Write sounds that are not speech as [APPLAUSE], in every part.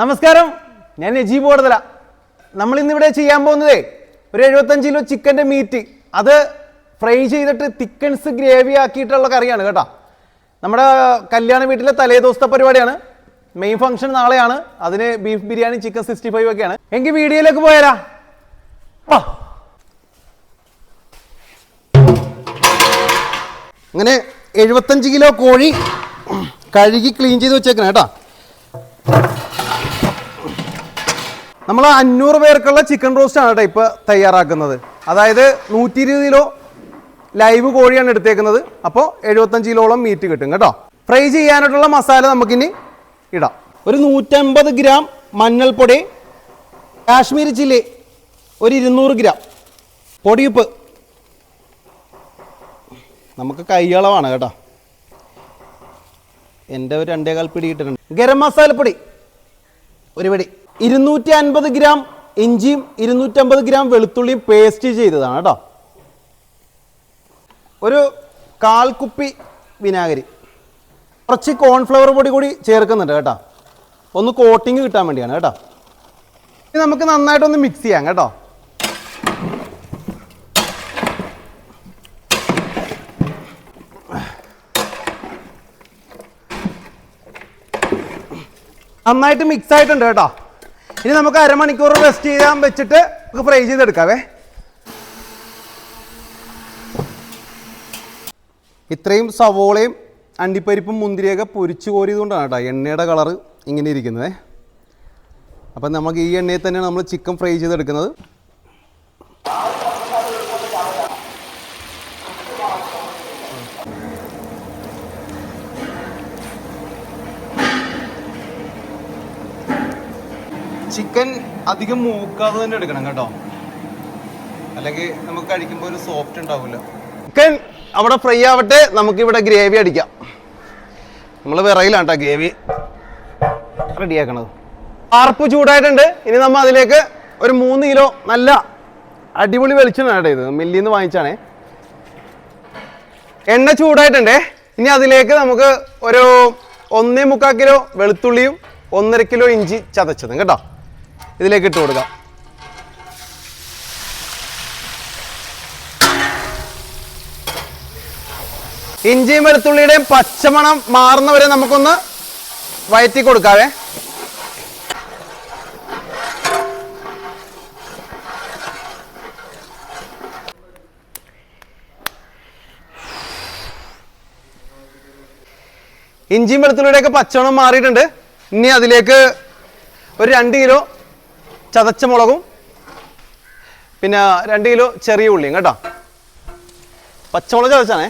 നമസ്കാരം. ഞാൻ നജീബ് ഓടതല നമ്മൾ ഇന്നിവിടെ ചെയ്യാൻ പോകുന്നതേ ഒരു എഴുപത്തഞ്ച് കിലോ ചിക്കന്റെ മീറ്റ് അത് ഫ്രൈ ചെയ്തിട്ട് തിക്കൻസ് ഗ്രേവി ആക്കിയിട്ടുള്ള കറിയാണ് കേട്ടോ. നമ്മുടെ കല്യാണ വീട്ടിലെ തലേ ദിവസത്തെ പരിപാടിയാണ്. മെയിൻ ഫംഗ്ഷൻ നാളെയാണ്. അതിന് beef biryani chicken sixty five ഒക്കെയാണ്. എങ്കിൽ വീഡിയോയിലേക്ക് പോയാലാ? അങ്ങനെ എഴുപത്തഞ്ച് കിലോ കോഴി കഴുകി ക്ലീൻ ചെയ്ത് വെച്ചേക്കണം കേട്ടോ. നമ്മൾ അഞ്ഞൂറ് പേർക്കുള്ള ചിക്കൻ റോസ്റ്റ് ആണ് ടൈപ്പ് തയ്യാറാക്കുന്നത്. അതായത് നൂറ്റി ഇരുപത് കിലോ ലൈവ് കോഴിയാണ് എടുത്തേക്കുന്നത്. അപ്പോൾ എഴുപത്തഞ്ച് കിലോളം മീറ്റ് കിട്ടും കേട്ടോ. ഫ്രൈ ചെയ്യാനായിട്ടുള്ള മസാല നമുക്കിനി ഇടാം. ഒരു നൂറ്റമ്പത് ഗ്രാം മഞ്ഞൾപ്പൊടി കാശ്മീരി ചില്ലി ഒരു ഇരുന്നൂറ് ഗ്രാം. പൊടിയുപ്പ്. നമുക്ക് കൈയളവാണ് കേട്ടോ. എന്റെ ഒരു രണ്ടേകാൽ പിടി ഇട്ടിട്ടുണ്ട് ഗരം മസാലപ്പൊടി. ഒരു പിടി. ഇരുന്നൂറ്റി അൻപത് ഗ്രാം ഇഞ്ചിയും ഇരുന്നൂറ്റമ്പത് ഗ്രാം വെളുത്തുള്ളിയും പേസ്റ്റ് ചെയ്തതാണ് കേട്ടോ. ഒരു കാൽ കുപ്പി വിനാഗിരി. കുറച്ച് കോൺഫ്ലവർ പൊടി കൂടി ചേർക്കുന്നുണ്ട് കേട്ടോ. ഒന്ന് കോട്ടിങ് കിട്ടാൻ വേണ്ടിയാണ് കേട്ടോ. ഇനി നമുക്ക് നന്നായിട്ടൊന്ന് മിക്സ് ചെയ്യാം കേട്ടോ. നന്നായിട്ട് മിക്സ് ആയിട്ടുണ്ട് കേട്ടോ. ഇനി നമുക്ക് അരമണിക്കൂർ റെസ്റ്റ് ചെയ്യാൻ വെച്ചിട്ട് നമുക്ക് ഫ്രൈ ചെയ്തെടുക്കാവേ. ഇത്രയും സവോളയും അണ്ടിപ്പരിപ്പും മുന്തിരിയൊക്കെ പൊരിച്ചു കോരിയതുകൊണ്ടാണ് കേട്ടോ എണ്ണയുടെ കളറ് ഇങ്ങനെ ഇരിക്കുന്നത്. അപ്പം നമുക്ക് ഈ എണ്ണയിൽ തന്നെയാണ് നമ്മൾ ചിക്കൻ ഫ്രൈ ചെയ്തെടുക്കുന്നത്. ചിക്കൻ അധികം മൂക്കാതെ തന്നെ എടുക്കണം കേട്ടോ. അല്ലെങ്കിൽ നമുക്ക് കഴിക്കുമ്പോൾ ഒരു സോഫ്റ്റ് ഉണ്ടാവില്ല ചിക്കൻ അവിടെ ഫ്രൈ ആവട്ടെ നമുക്ക് ഇവിടെ ഗ്രേവി അടിക്കാം. നമ്മൾ വിറയിലാണ് കേട്ടോ ഗ്രേവി റെഡിയാക്കണത് ആർപ്പ് ചൂടായിട്ടുണ്ട്. ഇനി നമ്മൾ അതിലേക്ക് ഒരു മൂന്ന് കിലോ നല്ല അടിപൊളി വെളിച്ചെണ്ണ കേട്ടോ ഇത് മില്ലിൽ നിന്ന് വാങ്ങിച്ചാണേ. എണ്ണ ചൂടായിട്ടുണ്ടേ. ഇനി അതിലേക്ക് നമുക്ക് ഒരു ഒന്നേ മുക്കാൽ കിലോ വെളുത്തുള്ളിയും ഒന്നര കിലോ ഇഞ്ചി ചതച്ചതും കേട്ടോ. ഇതിലേക്ക് ഇട്ട് കൊടുക്കാം. ഇഞ്ചിയും വെളുത്തുള്ളിയുടെയും പച്ചമണം മാറുന്നവരെ നമുക്കൊന്ന് വയറ്റി കൊടുക്കാവേ. ഇഞ്ചിയും വെളുത്തുള്ളിയുടെയൊക്കെ പച്ചമണം മാറിയിട്ടുണ്ട്. ഇനി അതിലേക്ക് ഒരു രണ്ട് കിലോ ചതച്ച മുളകും പിന്നെ രണ്ട് കിലോ ചെറിയ ഉള്ളിയും കേട്ടോ. പച്ചമുളക് ചതച്ചാണേ.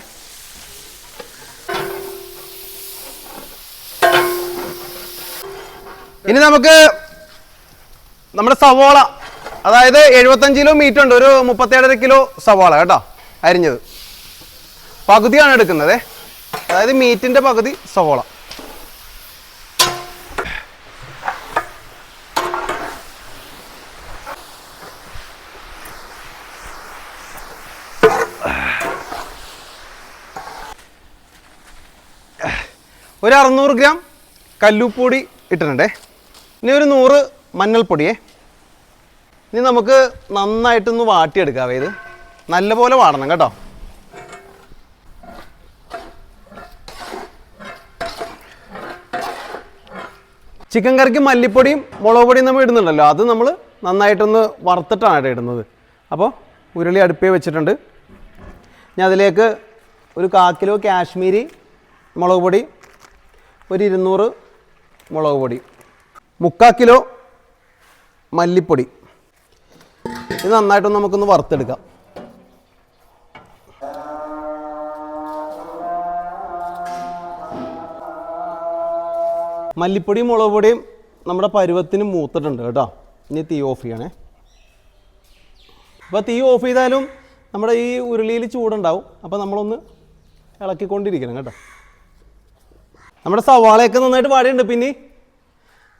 ഇനി നമുക്ക് നമ്മുടെ സവോള അതായത് എഴുപത്തഞ്ച് കിലോ മീറ്റ് ഉണ്ട്. ഒരു മുപ്പത്തേഴര കിലോ സവോള കേട്ടോ അരിഞ്ഞത്. പകുതിയാണ് എടുക്കുന്നത്. അതായത് മീറ്റിന്റെ പകുതി സവോള. ഒരു അറുന്നൂറ് ഗ്രാം കല്ലുപ്പൊടി ഇട്ടിട്ടുണ്ടേ. ഇനി ഒരു നൂറ് മഞ്ഞൾപ്പൊടിയേ. ഇനി നമുക്ക് നന്നായിട്ടൊന്ന് വാട്ടിയെടുക്കാവേ ഇത്. നല്ലപോലെ വാടണം കേട്ടോ. ചിക്കൻ കറിക്ക് മല്ലിപ്പൊടിയും മുളക് പൊടിയും നമ്മൾ ഇടുന്നുണ്ടല്ലോ. അത് നമ്മൾ നന്നായിട്ടൊന്ന് വറുത്തിട്ടാണ് കേട്ടോ ഇടുന്നത്. അപ്പോൾ ഉരുളി അടുപ്പേ വെച്ചിട്ടുണ്ട്. ഞാൻ അതിലേക്ക് ഒരു കാ കിലോ കാശ്മീരി മുളക് പൊടി ഒരു ഇരുന്നൂറ് മുളക് പൊടി. മുക്കാൽ കിലോ മല്ലിപ്പൊടി. ഇത് നന്നായിട്ടൊന്ന് നമുക്കൊന്ന് വറുത്തെടുക്കാം. മല്ലിപ്പൊടിയും മുളക് പൊടിയും നമ്മുടെ പരുവത്തിന് മൂത്തിട്ടുണ്ട് കേട്ടോ. ഇനി തീ ഓഫ് ചെയ്യണേ. അപ്പോൾ തീ ഓഫ് ചെയ്താലും നമ്മുടെ ഈ ഉരുളിയിൽ ചൂടുണ്ടാവും. അപ്പോൾ നമ്മളൊന്ന് ഇളക്കിക്കൊണ്ടിരിക്കണം കേട്ടോ. നമ്മുടെ സവാളയൊക്കെ നന്നായിട്ട് പാടിയുണ്ട് പിന്നെ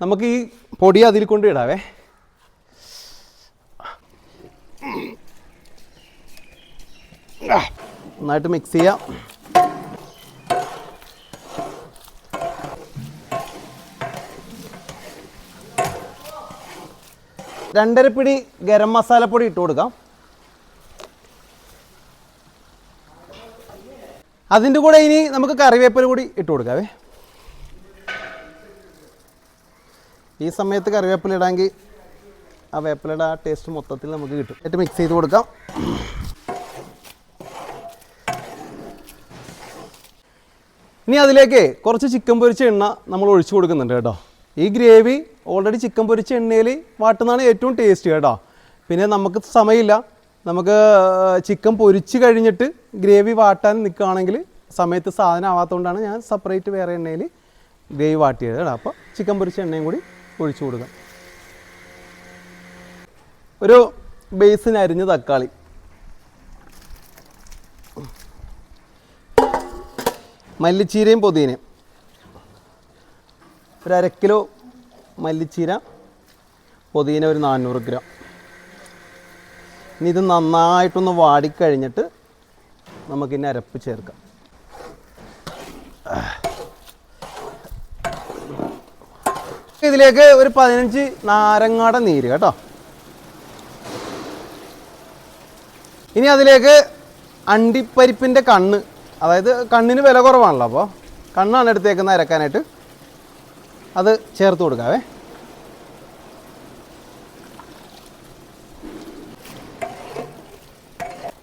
നമുക്ക് ഈ പൊടി അതിൽ കൊണ്ട് ഇടാവേ. നന്നായിട്ട് മിക്സ് ചെയ്യാം. രണ്ടര പിടി ഗരം മസാലപ്പൊടി ഇട്ട് കൊടുക്കാം. അതിന്റെ കൂടെ ഇനി നമുക്ക് കറിവേപ്പില കൂടി ഇട്ട് കൊടുക്കാവേ. ഈ സമയത്ത് കറിവേപ്പില ഇടാമെങ്കിൽ ആ വേപ്പിലയുടെ ആ ടേസ്റ്റ് മൊത്തത്തിൽ നമുക്ക് കിട്ടും. എന്നിട്ട് മിക്സ് ചെയ്ത് കൊടുക്കാം. ഇനി അതിലേക്ക് കുറച്ച് ചിക്കൻ പൊരിച്ച എണ്ണ നമ്മൾ ഒഴിച്ചു കൊടുക്കുന്നുണ്ട് കേട്ടോ. ഈ ഗ്രേവി ഓൾറെഡി ചിക്കൻ പൊരിച്ച എണ്ണയിൽ വാട്ടുന്നതാണ് ഏറ്റവും ടേസ്റ്റ് കേട്ടോ. പിന്നെ നമുക്ക് സമയമില്ല. നമുക്ക് ചിക്കൻ പൊരിച്ച് കഴിഞ്ഞിട്ട് ഗ്രേവി വാട്ടാൻ നിൽക്കുകയാണെങ്കിൽ സമയത്ത് സാധനം ആവാത്തതുകൊണ്ടാണ് ഞാൻ സെപ്പറേറ്റ് വേറെ എണ്ണയിൽ ഗ്രേവി വാട്ടിയത് കേട്ടോ. അപ്പോൾ ചിക്കൻ പൊരിച്ച എണ്ണയും കൂടി ഒഴിച്ചു കൊടുക്കാം. ഒരു ബേസിന് അരിഞ്ഞ തക്കാളി. മല്ലിച്ചീരയും പൊതിനയും ഒരു അര കിലോ മല്ലിച്ചീര പൊതിന ഒരു നാനൂറ് ഗ്രാം. ഇനി ഇത് നന്നായിട്ടൊന്ന് വാടിക്കഴിഞ്ഞിട്ട് നമുക്കിനി അരപ്പ് ചേർക്കാം. ഇതിലേക്ക് ഒരു പതിനഞ്ച് നാരങ്ങാട നീര് കേട്ടോ. ഇനി അതിലേക്ക് അണ്ടിപ്പരിപ്പിന്റെ കണ്ണ് അതായത് കണ്ണിന് വില കുറവാണല്ലോ അപ്പോൾ കണ്ണാണ് എടുത്തേക്കുന്നത് അരക്കാനായിട്ട്. അത് ചേർത്ത് കൊടുക്കാവേ.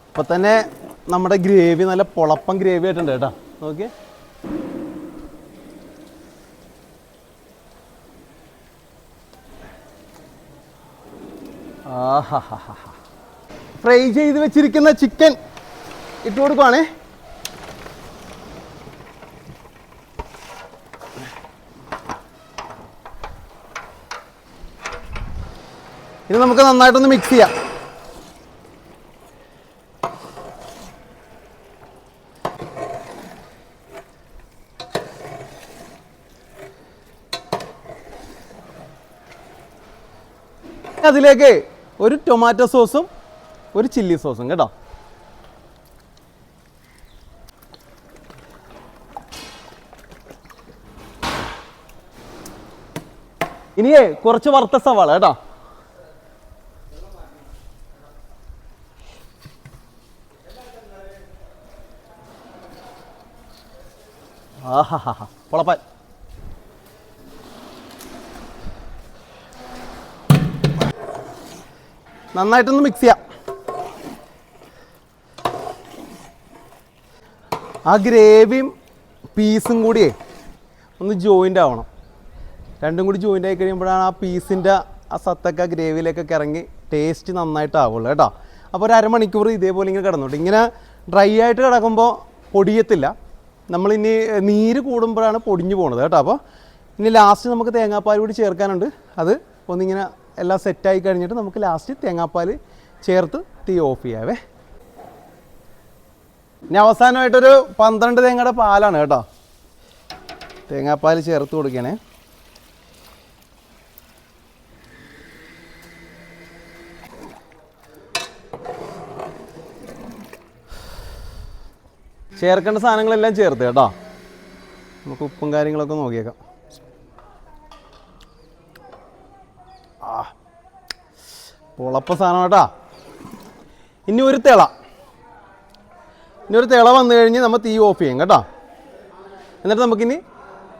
ഇപ്പം തന്നെ നമ്മുടെ ഗ്രേവി നല്ല പൊളപ്പം ഗ്രേവി ആയിട്ടുണ്ട് കേട്ടോ. നോക്കിയേ. ഫ്രൈ ചെയ്ത് വെച്ചിരിക്കുന്ന ചിക്കൻ ഇട്ട് കൊടുക്കുവാണേ. ഇത് നമുക്ക് നന്നായിട്ടൊന്ന് മിക്സ് ചെയ്യാം. അതിലേക്ക് ഒരു ടൊമാറ്റോ സോസും ഒരു ചില്ലി സോസും കേട്ടോ. ഇനിയേ കുറച്ച് വറുത്ത സവാള കേട്ടോ. ആഹാ പൊളപ്പാൻ. നന്നായിട്ടൊന്ന് മിക്സ് ചെയ്യാം. ആ ഗ്രേവിയും പീസും കൂടിയേ ഒന്ന് ജോയിന്റ് ആവണം. രണ്ടും കൂടി ജോയിന്റ് ആയി കഴിയുമ്പോഴാണ് ആ പീസിന്റെ ആ സത്തൊക്കെ ഗ്രേവിയിലേക്കൊക്കെ ഇറങ്ങി ടേസ്റ്റ് നന്നായിട്ടാവുള്ളൂ കേട്ടോ. അപ്പോൾ ഒരു അരമണിക്കൂർ ഇതേപോലെ ഇങ്ങനെ കിടന്നോട്ടെ. ഇങ്ങനെ ഡ്രൈ ആയിട്ട് കിടക്കുമ്പോൾ പൊടിയത്തില്ല. നമ്മളിനി നീര് കൂടുമ്പോഴാണ് പൊടിഞ്ഞു പോണത് കേട്ടോ. അപ്പോൾ ഇനി ലാസ്റ്റ് നമുക്ക് തേങ്ങാപ്പാൽ കൂടി ചേർക്കാനുണ്ട്. അത് ഒന്നിങ്ങനെ എല്ലാം സെറ്റായി കഴിഞ്ഞിട്ട് നമുക്ക് ലാസ്റ്റ് തേങ്ങാപ്പാൽ ചേർത്ത് തീ ഓഫ് ചെയ്യാവേ. ഇനി അവസാനമായിട്ടൊരു പന്ത്രണ്ട് തേങ്ങയുടെ പാലാണ് കേട്ടോ. തേങ്ങാപ്പാൽ ചേർത്ത് കൊടുക്കണേ. ചേർക്കേണ്ട സാധനങ്ങളെല്ലാം ചേർത്ത് കേട്ടോ. നമുക്ക് ഉപ്പും കാര്യങ്ങളൊക്കെ നോക്കിയേക്കാം. പൊളപ്പ സാധനം കേട്ടാ. ഇനി ഒരു തിള. ഇനി ഒരു തിള വന്നു കഴിഞ്ഞ് നമ്മൾ തീ ഓഫ് ചെയ്യും കേട്ടോ. എന്നിട്ട് നമുക്കിനി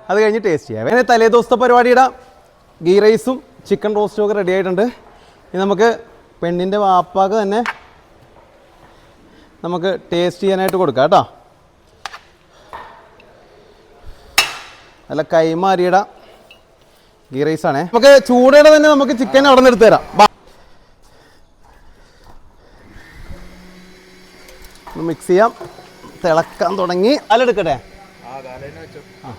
അത് കഴിഞ്ഞ് ടേസ്റ്റ് ചെയ്യാം. അങ്ങനെ തലേ ദിവസത്തെ പരിപാടിയുടെ. ഗീ റൈസും ചിക്കൻ റോസ്റ്റും ഒക്കെ റെഡി ആയിട്ടുണ്ട്. ഇനി നമുക്ക് പെണ്ണിന്റെ വാപ്പാക്ക് തന്നെ നമുക്ക് ടേസ്റ്റ് ചെയ്യാനായിട്ട് കൊടുക്കാം കേട്ടോ. നല്ല കൈമാരിയുടെ ഗീ റൈസാണേ നമുക്ക് ചൂടയുടെ തന്നെ നമുക്ക് ചിക്കൻ അവിടെ നിന്ന് എടുത്തു തരാം. മിക്സ് ചെയ്യാം. തിളക്കാൻ തുടങ്ങി. അലെടുക്കട്ടെ ആ.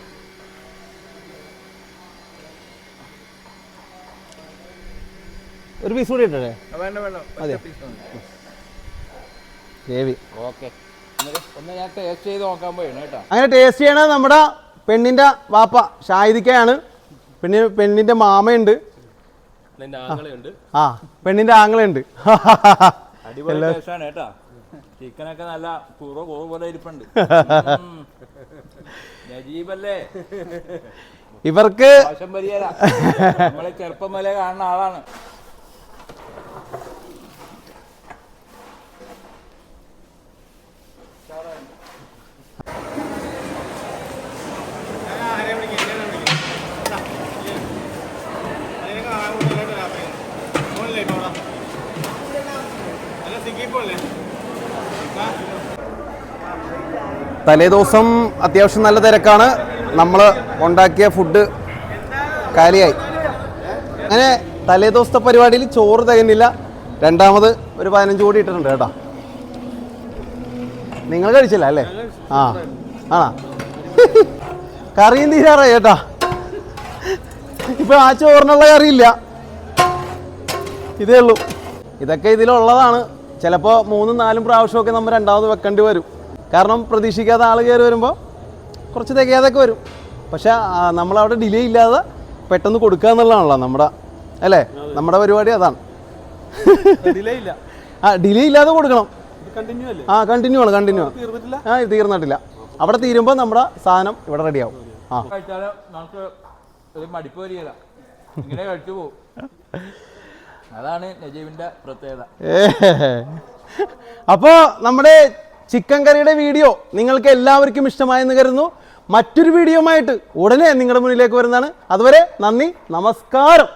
ഒരു പീസ് കൂടി ഇട്ടേ വേണ്ട വേണ്ട. മതിയോ ഗ്രേവി. ഓക്കെ. ഒന്ന് ഞാൻ ടേസ്റ്റ് ചെയ്ത് നോക്കാൻ പോയാണ് കേട്ടോ. അങ്ങനെ ടേസ്റ്റ് ചെയ്യണ നമ്മുടെ പെണ്ണിന്റെ വാപ്പ ഷാഹിദിക്കയാണ്. പിന്നെ പെണ്ണിന്റെ മാമയുണ്ട്. ആ പെണ്ണിന്റെ ആങ്ങളുണ്ട് അടിപൊളി ചിക്കനൊക്കെ നല്ല കുറവ് കുറവ് പോലെ ഇരിപ്പുണ്ട്. [LAUGHS] നജീബല്ലേ? ഇവർക്ക് ചെറുപ്പം വരെ കാണുന്ന ആളാണ്. തലേ ദിവസം അത്യാവശ്യം നല്ല തിരക്കാണ്. നമ്മൾ ഉണ്ടാക്കിയ ഫുഡ് കാലിയായി. അങ്ങനെ തലേ ദിവസത്തെ പരിപാടിയിൽ ചോറ് തികഞ്ഞില്ല. രണ്ടാമത് ഒരു പതിനഞ്ച് കോടി ഇട്ടിട്ടുണ്ട് കേട്ടോ. നിങ്ങൾ കഴിച്ചില്ല അല്ലേ? ആ ആ കറിയും തീരാറായി കേട്ടാ. ഇപ്പൊ ആ ചോറിനുള്ള കറിയില്ല ഇതേ ഉള്ളൂ. ഇതൊക്കെ ഇതിലുള്ളതാണ്. ചിലപ്പോൾ മൂന്നും നാലും പ്രാവശ്യമൊക്കെ നമ്മൾ രണ്ടാമത് വെക്കേണ്ടി വരും. കാരണം പ്രതീക്ഷിക്കാത്ത ആൾ കയറി വരുമ്പോൾ കുറച്ച് തികയാതൊക്കെ വരും. പക്ഷെ നമ്മളവിടെ ഡിലേ ഇല്ലാതെ പെട്ടെന്ന് കൊടുക്കുക എന്നുള്ളതാണല്ലോ നമ്മുടെ അല്ലേ? നമ്മുടെ പരിപാടി അതാണ്. ഡിലേ ഇല്ല. ആ ഡിലേ ഇല്ലാതെ കൊടുക്കണം. ആ കണ്ടിന്യൂ ആണ് കണ്ടിന്യൂ ആ തീർന്നിട്ടില്ല. അവിടെ തീരുമ്പോൾ നമ്മുടെ സാധനം ഇവിടെ റെഡിയാവും. ആ. മടിപ്പ് വരികയില്ല. ഇങ്ങനെ കഴിച്ചു പോകും അതാണ് നജീബിന്റെ പ്രത്യേകത. അപ്പോ നമ്മുടെ ചിക്കൻ കറിയുടെ വീഡിയോ നിങ്ങൾക്ക് എല്ലാവർക്കും ഇഷ്ടമായെന്ന് കരുതുന്നു. മറ്റൊരു വീഡിയോയുമായിട്ട് ഉടനെ നിങ്ങളുടെ മുന്നിലേക്ക് വരുന്നതാണ്. അതുവരെ നന്ദി നമസ്കാരം.